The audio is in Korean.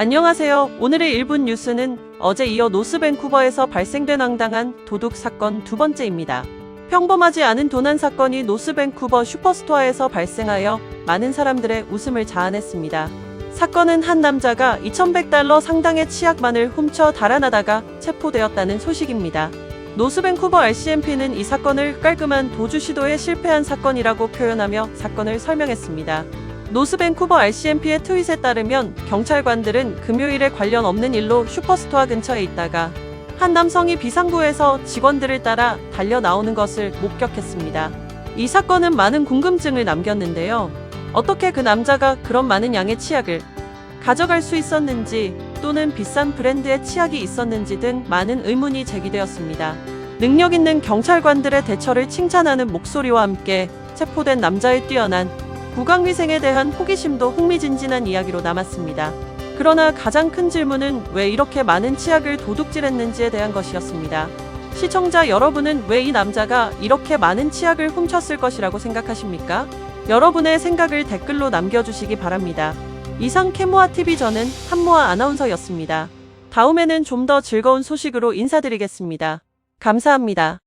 안녕하세요. 오늘의 1분 뉴스는 어제 이어 노스밴쿠버에서 발생된 황당한 도둑 사건 두 번째입니다. 평범하지 않은 도난 사건이 노스밴쿠버 슈퍼스토어에서 발생하여 많은 사람들의 웃음을 자아냈습니다. 사건은 한 남자가 2100달러 상당의 치약만을 훔쳐 달아나다가 체포되었다는 소식입니다. 노스밴쿠버 RCMP는 이 사건을 깔끔한 도주 시도에 실패한 사건이라고 표현하며 사건을 설명했습니다. 노스밴쿠버 RCMP의 트윗에 따르면 경찰관들은 금요일에 관련 없는 일로 슈퍼스토어 근처에 있다가 한 남성이 비상구에서 직원들을 따라 달려 나오는 것을 목격했습니다. 이 사건은 많은 궁금증을 남겼는데요. 어떻게 그 남자가 그런 많은 양의 치약을 가져갈 수 있었는지 또는 비싼 브랜드의 치약이 있었는지 등 많은 의문이 제기되었습니다. 능력 있는 경찰관들의 대처를 칭찬하는 목소리와 함께 체포된 남자의 뛰어난 구강위생에 대한 호기심도 흥미진진한 이야기로 남았습니다. 그러나 가장 큰 질문은 왜 이렇게 많은 치약을 도둑질했는지에 대한 것이었습니다. 시청자 여러분은 왜 이 남자가 이렇게 많은 치약을 훔쳤을 것이라고 생각하십니까? 여러분의 생각을 댓글로 남겨주시기 바랍니다. 이상 캐모아 TV 저는 한모아 아나운서였습니다. 다음에는 좀 더 즐거운 소식으로 인사드리겠습니다. 감사합니다.